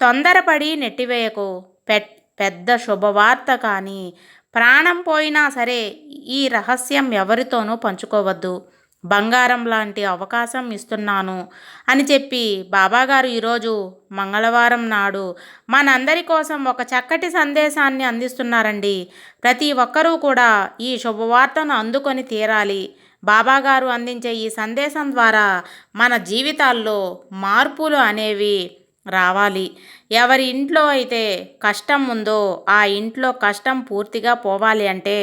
తొందరపడి నెట్టివేయకు. పెద్ద శుభవార్త కానీ ప్రాణం పోయినా సరే ఈ రహస్యం ఎవరితోనూ పంచుకోవద్దు. బంగారం లాంటి అవకాశం ఇస్తున్నాను అని చెప్పి బాబాగారు ఈరోజు మంగళవారం నాడు మనందరి కోసం ఒక చక్కటి సందేశాన్ని అందిస్తున్నారండి. ప్రతి ఒక్కరూ కూడా ఈ శుభవార్తను అందుకొని తీరాలి. బాబాగారు అందించే ఈ సందేశం ద్వారా మన జీవితాల్లో మార్పులు అనేవి రావాలి. ఎవరి ఇంట్లో అయితే కష్టం ఉందో ఆ ఇంట్లో కష్టం పూర్తిగా పోవాలి అంటే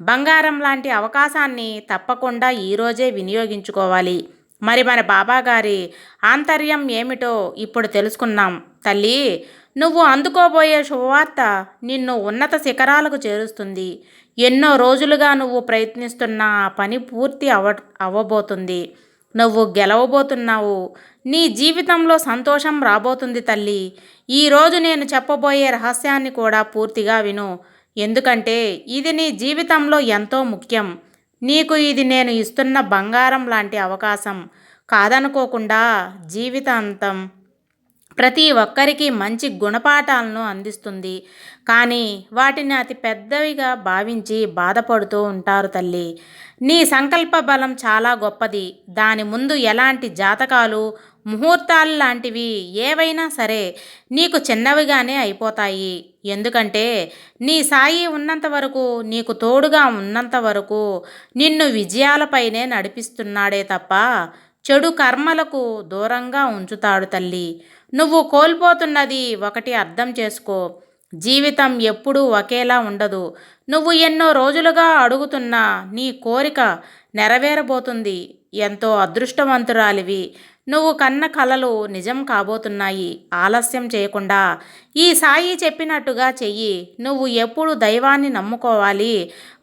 బంగారం లాంటి అవకాశాన్ని తప్పకుండా ఈరోజే వినియోగించుకోవాలి. మరి మన బాబాగారి ఆంతర్యం ఏమిటో ఇప్పుడు తెలుసుకున్నాం తల్లి నువ్వు అందుకోబోయే శుభవార్త నిన్ను ఉన్నత శిఖరాలకు చేరుస్తుంది. ఎన్నో రోజులుగా నువ్వు ప్రయత్నిస్తున్న ఆ పని పూర్తి అవ అవ్వబోతుంది నువ్వు గెలవబోతున్నావు. నీ జీవితంలో సంతోషం రాబోతుంది తల్లి. ఈరోజు నేను చెప్పబోయే రహస్యాన్ని కూడా పూర్తిగా విను. ఎందుకంటే ఇది నీ జీవితంలో ఎంతో ముఖ్యం. నీకు ఇది నేను ఇస్తున్న బంగారం లాంటి అవకాశం. కాదనుకోకుండా జీవితాంతం ప్రతి ఒక్కరికి మంచి గుణపాఠాలను అందిస్తుంది. కానీ వాటిని అతి పెద్దవిగా భావించి బాధపడుతూ ఉంటారు తల్లి. నీ సంకల్ప బలం చాలా గొప్పది. దాని ముందు ఎలాంటి జాతకాలు ముహూర్తాలు లాంటివి ఏవైనా సరే నీకు చిన్నవిగానే అయిపోతాయి. ఎందుకంటే నీ సాయి ఉన్నంత వరకు నీకు తోడుగా ఉన్నంత వరకు నిన్ను విజయాలపైనే నడిపిస్తున్నాడే తప్ప చెడు కర్మలకు దూరంగా ఉంచుతాడు తల్లి. నువ్వు కోల్పోతున్నది ఒకటి అర్థం చేసుకో. జీవితం ఎప్పుడూ ఒకేలా ఉండదు. నువ్వు ఎన్నో రోజులుగా అడుగుతున్న నీ కోరిక నెరవేరబోతుంది. ఎంతో అదృష్టవంతురాలివి. నువ్వు కన్న కలలు నిజం కాబోతున్నాయి. ఆలస్యం చేయకుండా ఈ సాయి చెప్పినట్టుగా చెయ్యి. నువ్వు ఎప్పుడు దైవాన్ని నమ్ముకోవాలి?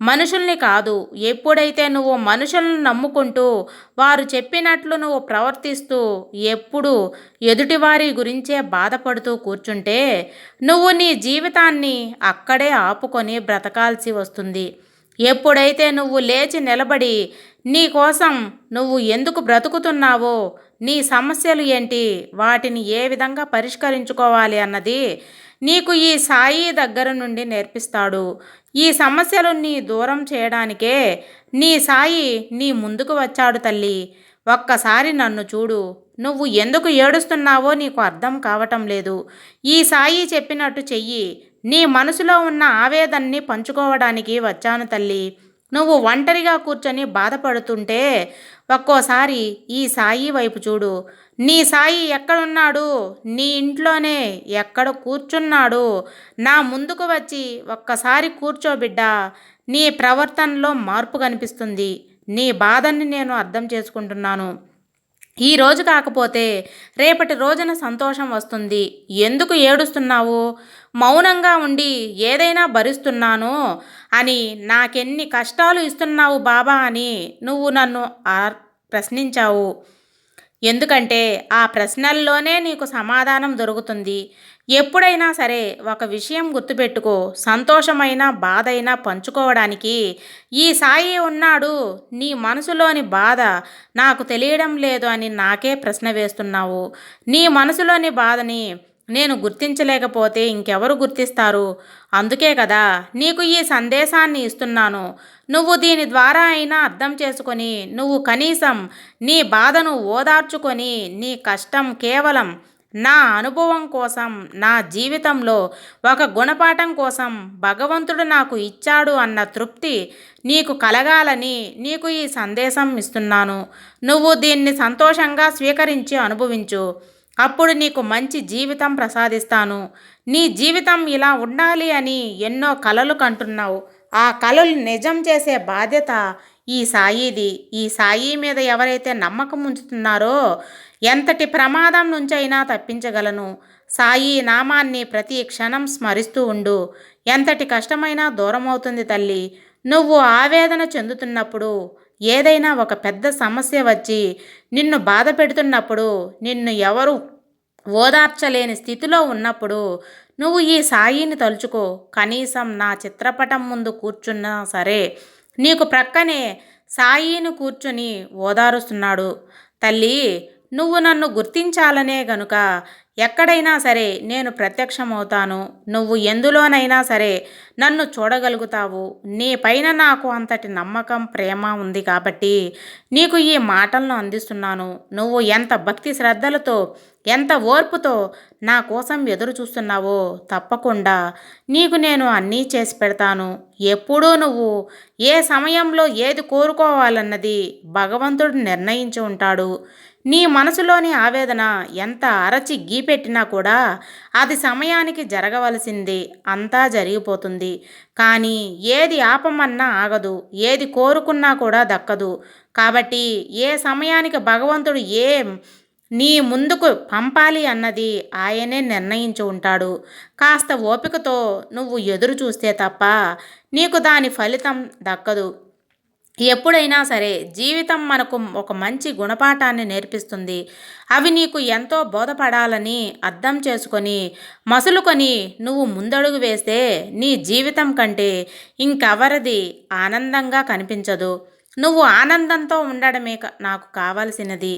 మనుషుల్ని కాదు. ఎప్పుడైతే నువ్వు మనుషులను నమ్ముకుంటూ వారు చెప్పినట్లు నువ్వు ప్రవర్తిస్తూ ఎప్పుడు ఎదుటివారి గురించే బాధపడుతూ కూర్చుంటే నువ్వు నీ జీవితాన్ని అక్కడే ఆపుకొని బ్రతకాల్సి వస్తుంది. ఎప్పుడైతే నువ్వు లేచి నిలబడి నీ కోసం నువ్వు ఎందుకు బ్రతుకుతున్నావో నీ సమస్యలు ఏంటి వాటిని ఏ విధంగా పరిష్కరించుకోవాలి అన్నది నీకు ఈ సాయి దగ్గర నుండి నేర్పిస్తాడు. ఈ సమస్యలు నీ దూరం చేయడానికే నీ సాయి నీ ముందుకు వచ్చాడు తల్లి. ఒక్కసారి నన్ను చూడు నువ్వు ఎందుకు ఏడుస్తున్నావో నీకు అర్థం కావటం లేదు. ఈ సాయి చెప్పినట్టు చెయ్యి నీ మనసులో ఉన్న ఆవేదన్ని పంచుకోవడానికి వచ్చాను తల్లి. నువ్వు ఒంటరిగా కూర్చొని బాధపడుతుంటే ఒక్కోసారి ఈ సాయి వైపు చూడు. నీ సాయి ఎక్కడున్నాడు? నీ ఇంట్లోనే ఎక్కడ కూర్చున్నాడు? నా ముందుకు వచ్చి ఒక్కసారి కూర్చోబిడ్డ నీ ప్రవర్తనలో మార్పు కనిపిస్తుంది. నీ బాధని నేను అర్థం చేసుకుంటున్నాను. ఈ రోజు కాకపోతే రేపటి రోజున సంతోషం వస్తుంది. ఎందుకు ఏడుస్తున్నావు? మౌనంగా ఉండి ఏదైనా భరిస్తున్నాను అని నాకెన్ని కష్టాలు ఇస్తున్నావు బాబా అని నువ్వు నన్ను ఆ- ప్రశ్నించావు. ఎందుకంటే ఆ ప్రశ్నల్లోనే నీకు సమాధానం దొరుకుతుంది. ఎప్పుడైనా సరే ఒక విషయం గుర్తుపెట్టుకో సంతోషమైన బాధైనా పంచుకోవడానికి. ఈ సాయి ఉన్నాడు నీ మనసులోని బాధ నాకు తెలియడం లేదు అని నాకే ప్రశ్న వేస్తున్నావు. నీ మనసులోని బాధని నేను గుర్తించలేకపోతే ఇంకెవరు గుర్తిస్తారు? అందుకే కదా నీకు ఈ సందేశాన్ని ఇస్తున్నాను. నువ్వు దీని ద్వారా అయినా అర్థం చేసుకొని నువ్వు కనీసం నీ బాధను ఓదార్చుకొని నీ కష్టం కేవలం నా అనుభవం కోసం నా జీవితంలో ఒక గుణపాఠం కోసం భగవంతుడు నాకు ఇచ్చాడు అన్న తృప్తి నీకు కలగాలని నీకు ఈ సందేశం ఇస్తున్నాను. నువ్వు దీన్ని సంతోషంగా స్వీకరించి అనుభవించు. అప్పుడు నీకు మంచి జీవితం ప్రసాదిస్తాను. నీ జీవితం ఇలా ఉండాలి అని ఎన్నో కలలు కంటున్నావు. ఆ కలలు నిజం చేసే బాధ్యత ఈ సాయిది. ఈ సాయి మీద ఎవరైతే నమ్మకం ఉంచుతున్నారో ఎంతటి ప్రమాదం నుంచైనా తప్పించగలను. సాయి నామాన్ని ప్రతి క్షణం స్మరిస్తూ ఉండు. ఎంతటి కష్టమైనా దూరమవుతుంది తల్లి. నువ్వు ఆవేదన చెందుతున్నప్పుడు ఏదైనా ఒక పెద్ద సమస్య వచ్చి నిన్ను బాధ పెడుతున్నప్పుడు నిన్ను ఎవరు ఓదార్చలేని స్థితిలో ఉన్నప్పుడు నువ్వు ఈ సాయిని తలుచుకో. కనీసం నా చిత్రపటం ముందు కూర్చున్నా సరే నీకు ప్రక్కనే సాయిని కూర్చుని ఓదారుస్తున్నాడు. తల్లి నువ్వు నన్ను గుర్తించాలనే గనుక ఎక్కడైనా సరే నేను ప్రత్యక్షమవుతాను. నువ్వు ఎందులోనైనా సరే నన్ను చూడగలుగుతావు. నీ పైన నాకు అంతటి నమ్మకం ప్రేమ ఉంది కాబట్టి నీకు ఈ మాటలను అందిస్తున్నాను. నువ్వు ఎంత భక్తి శ్రద్ధలతో ఎంత ఓర్పుతో నా కోసం ఎదురు చూస్తున్నావో తప్పకుండా నీకు నేను అన్నీ చేసి పెడతాను. ఎప్పుడూ నువ్వు ఏ సమయంలో ఏది కోరుకోవాలన్నది భగవంతుడు నిర్ణయించి ఉంటాడు. నీ మనసులోని ఆవేదన ఎంత అరచి గీపెట్టినా కూడా అది సమయానికి జరగవలసింది అంతా జరిగిపోతుంది. కానీ ఏది ఆపమన్నా ఆగదు ఏది కోరుకున్నా కూడా దక్కదు. కాబట్టి ఏ సమయానికి భగవంతుడు ఏ నీ ముందుకు పంపాలి అన్నది ఆయనే నిర్ణయించి ఉంటాడు. కాస్త ఓపికతో నువ్వు ఎదురు చూస్తే తప్ప నీకు దాని ఫలితం దక్కదు. ఎప్పుడైనా సరే జీవితం మనకు ఒక మంచి గుణపాఠాన్ని నేర్పిస్తుంది. అవి నీకు ఎంతో బోధపడాలని అర్థం చేసుకొని మసులుకొని నువ్వు ముందడుగు వేస్తే నీ జీవితం కంటే ఇంకెవరిది ఆనందంగా కనిపించదు. నువ్వు ఆనందంతో ఉండడమే నాకు కావలసినది.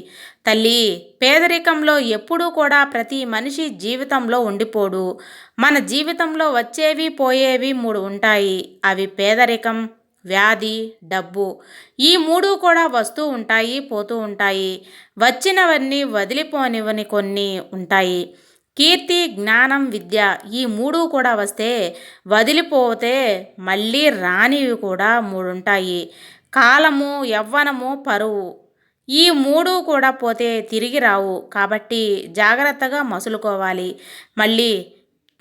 తల్లి పేదరికంలో ఎప్పుడూ కూడా ప్రతి మనిషి జీవితంలో ఉండిపోడు. మన జీవితంలో వచ్చేవి పోయేవి మూడు ఉంటాయి. అవి పేదరికం వ్యాధి డబ్బు ఈ మూడు కూడా వస్తూ ఉంటాయి పోతూ ఉంటాయి. వచ్చినవన్నీ వదిలిపోనివని కొన్ని ఉంటాయి. కీర్తి జ్ఞానం విద్య ఈ మూడు కూడా వస్తే వదిలిపోతే మళ్ళీ రానివి కూడా మూడు ఉంటాయి కాలము యవ్వనము పరువు ఈ మూడు కూడా పోతే తిరిగి రావు. కాబట్టి జాగ్రత్తగా మసులుకోవాలి. మళ్ళీ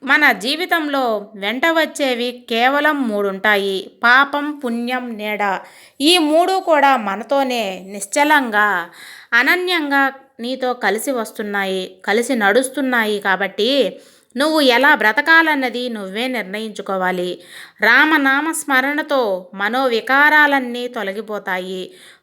మన జీవితంలో వెంట వచ్చేవి కేవలం మూడు ఉంటాయి పాపం పుణ్యం నీడ. ఈ మూడు కూడా మనతోనే నిశ్చలంగా అనన్యంగా నీతో కలిసి వస్తున్నాయి కలిసి నడుస్తున్నాయి కాబట్టి నువ్వు ఎలా బ్రతకాలన్నది నువ్వే నిర్ణయించుకోవాలి. రామనామ స్మరణతో మనోవికారాలన్నీ తొలగిపోతాయి.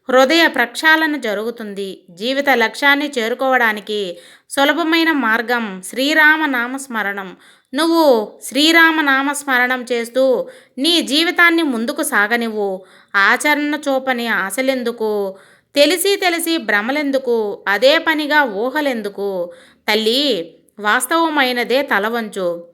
హృదయ ప్రక్షాళన జరుగుతుంది. జీవిత లక్ష్యాన్ని చేరుకోవడానికి సులభమైన మార్గం శ్రీరామ నామస్మరణం నువ్వు శ్రీరామ నామస్మరణం చేస్తూ నీ జీవితాన్ని ముందుకు సాగనివ్వు. ఆచరణ చూపని ఆశలెందుకు? తెలిసి తెలిసి భ్రమలెందుకు? అదే పనిగా ఊహలెందుకు? తల్లి వాస్తవమైనదే తలవంచు.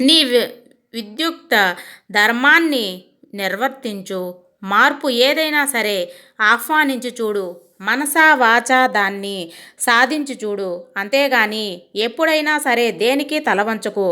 నీ విద్యుక్త ధర్మాన్ని నిర్వర్తించు. మార్పు ఏదైనా సరే ఆహ్వానించి చూడు. మనసా వాచా దాన్ని సాధించి చూడు. అంతేగాని ఎప్పుడైనా సరే దేనికి తలవంచకు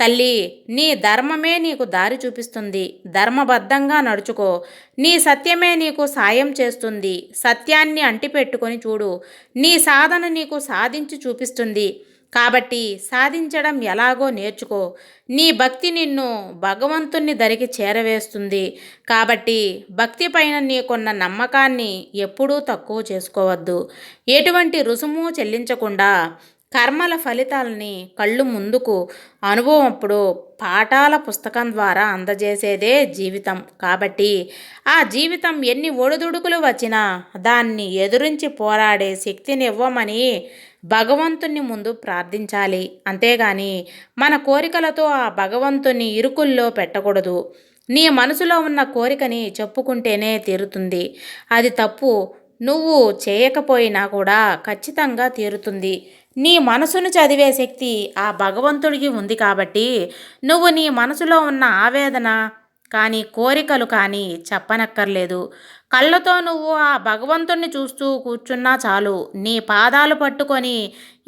తల్లి నీ ధర్మమే నీకు దారి చూపిస్తుంది. ధర్మబద్ధంగా నడుచుకో. నీ సత్యమే నీకు సాయం చేస్తుంది. సత్యాన్ని అంటిపెట్టుకొని చూడు. నీ సాధన నీకు సాధించి చూపిస్తుంది. కాబట్టి సాధించడం ఎలాగో నేర్చుకో. నీ భక్తి నిన్ను భగవంతుని ధరికి చేరవేస్తుంది. కాబట్టి భక్తి పైన నీకున్న నమ్మకాన్ని ఎప్పుడూ తక్కువ చేసుకోవద్దు. ఎటువంటి రుసుము చెల్లించకుండా కర్మల ఫలితాలని కళ్ళు ముందుకు. అనుభవం అప్పుడు పాఠాల పుస్తకం ద్వారా అందజేసేదే జీవితం. కాబట్టి ఆ జీవితం ఎన్ని ఒడిదుడుకులు వచ్చినా దాన్ని ఎదురించి పోరాడే శక్తిని ఇవ్వమని భగవంతుని ముందు ప్రార్థించాలి. అంతేగాని మన కోరికలతో ఆ భగవంతుని ఇరుకుల్లో పెట్టకూడదు. నీ మనసులో ఉన్న కోరికని చెప్పుకుంటేనే తీరుతుంది. అది తప్పు నువ్వు చేయకపోయినా కూడా ఖచ్చితంగా తీరుతుంది. నీ మనసును చదివే శక్తి ఆ భగవంతుడికి ఉంది కాబట్టి నువ్వు నీ మనసులో ఉన్న ఆవేదన కానీ కోరికలు కానీ చెప్పనక్కర్లేదు. కళ్ళతో నువ్వు ఆ భగవంతుణ్ణి చూస్తూ కూర్చున్నా చాలు. నీ పాదాలు పట్టుకొని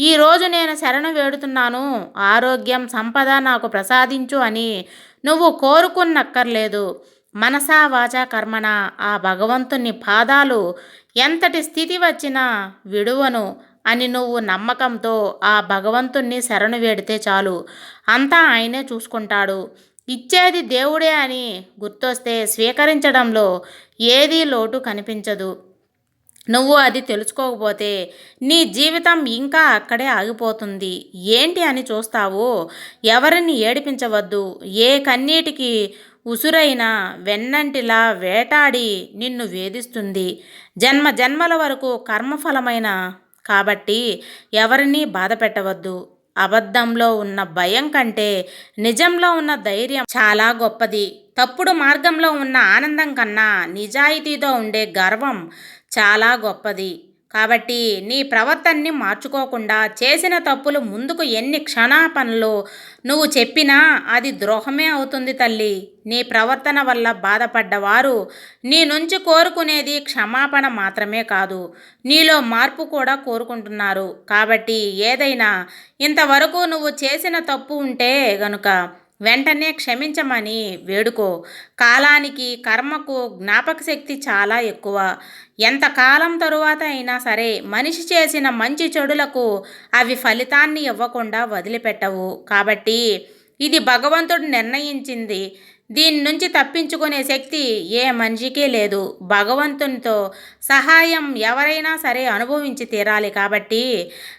ఈరోజు నేను శరణు వేడుతున్నాను. ఆరోగ్యం సంపద నాకు ప్రసాదించు అని నువ్వు కోరుకున్నక్కర్లేదు. మనసా వాచా కర్మణ ఆ భగవంతుని పాదాలు ఎంతటి స్థితి వచ్చినా విడువను అని నువ్వు నమ్మకంతో ఆ భగవంతుణ్ణి శరణు వేడితే చాలు. అంతా ఆయనే చూసుకుంటాడు. ఇచ్చేది దేవుడే అని గుర్తొస్తే స్వీకరించడంలో ఏదీ లోటు కనిపించదు. నువ్వు అది తెలుసుకోకపోతే నీ జీవితం ఇంకా అక్కడే ఆగిపోతుంది. ఏంటి అని చూస్తావు? ఎవరిని ఏడిపించవద్దు. ఏ కన్నీటికి ఉసురైన వెన్నంటిలా వేటాడి నిన్ను వేధిస్తుంది. జన్మ జన్మల వరకు కర్మఫలమైన కాబట్టి ఎవరినీ బాధ పెట్టవద్దు అబద్ధంలో ఉన్న భయం కంటే నిజంలో ఉన్న ధైర్యం చాలా గొప్పది. తప్పుడు మార్గంలో ఉన్న ఆనందం కన్నా నిజాయితీతో ఉండే గర్వం చాలా గొప్పది. కాబట్టి నీ ప్రవర్తనని మార్చుకోకుండా చేసిన తప్పులు ముందుకు ఎన్ని క్షణాపనలు నువ్వు చెప్పినా అది ద్రోహమే అవుతుంది తల్లి. నీ ప్రవర్తన వల్ల బాధపడ్డవారు నీ నుంచి కోరుకునేది క్షమాపణ మాత్రమే కాదు నీలో మార్పు కూడా కోరుకుంటున్నారు. కాబట్టి ఏదైనా ఇంతవరకు నువ్వు చేసిన తప్పు ఉంటే గనుక వెంటనే క్షమించమని వేడుకో. కాలానికి కర్మకు జ్ఞాపక శక్తి చాలా ఎక్కువ. ఎంతకాలం తరువాత అయినా సరే మనిషి చేసిన మంచి చెడులకు అవి ఫలితాన్ని ఇవ్వకుండా వదిలిపెట్టవు. కాబట్టి ఇది భగవంతుడు నిర్ణయించింది. దీని నుంచి తప్పించుకునే శక్తి ఏ మనిషికి లేదు. భగవంతునితో సహాయం ఎవరైనా సరే అనుభవించి తీరాలి కాబట్టి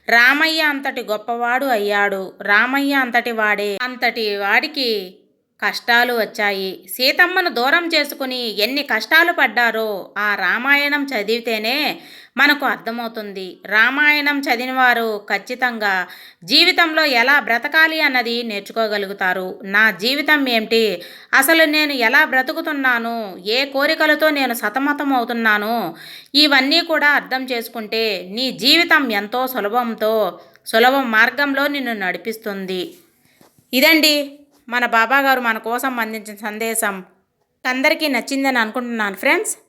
రామయ్య అంతటి గొప్పవాడు అయ్యాడు. రామయ్య అంతటి వాడే అంతటి వాడికి కష్టాలు వచ్చాయి. సీతమ్మను దూరం చేసుకుని ఎన్ని కష్టాలు పడ్డారో ఆ రామాయణం చదివితేనే మనకు అర్థమవుతుంది. రామాయణం చదివినవారు ఖచ్చితంగా జీవితంలో ఎలా బ్రతకాలి అన్నది నేర్చుకోగలుగుతారు. నా జీవితం ఏమిటి? అసలు నేను ఎలా బ్రతుకుతున్నాను? ఏ కోరికలతో నేను సతమతం అవుతున్నాను ఇవన్నీ కూడా అర్థం చేసుకుంటే నీ జీవితం ఎంతో సులభంతో సులభ మార్గంలో నిన్ను నడిపిస్తుంది. ఇదండి మన బాబాగారు మన కోసం అందించిన సందేశం. అందరికీ నచ్చిందని అనుకుంటున్నాను ఫ్రెండ్స్.